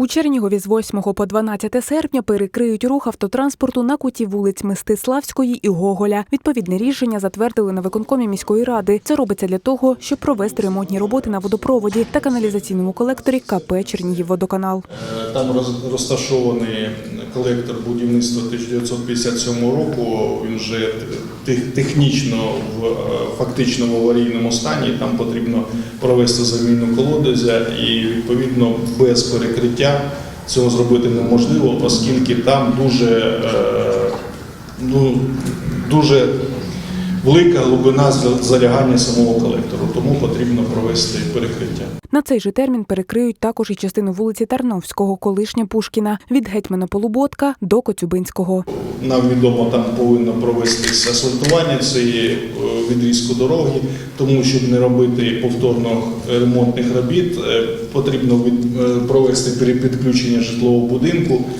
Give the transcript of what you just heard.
У Чернігові з 8 по 12 серпня перекриють рух автотранспорту на куті вулиць Мстиславської і Гоголя. Відповідне рішення затвердили на виконкомі міської ради. Це робиться для того, щоб провести ремонтні роботи на водопроводі та каналізаційному колекторі КП Чернігівводоканал. Е, Там роз- розташований колектор будівництва 1957 року. Він вже тех- технічно в е, фактично в аварійному стані. Там потрібно провести заміну колодязя і відповідно без перекриття цього зробити неможливо, оскільки там дуже, е, ну, дуже велика глибина за- залягання самого колектору, тому потрібно провести перекриття. На цей же термін перекриють також і частину вулиці Тарновського, колишня Пушкіна, від гетьмана Полуботка до Коцюбинського. Нам відомо, там повинно провестися асфальтування цієї е, відрізку дороги, тому щоб не робити повторно ремонтних робіт, е, потрібно е, провести перепідключення житлового будинку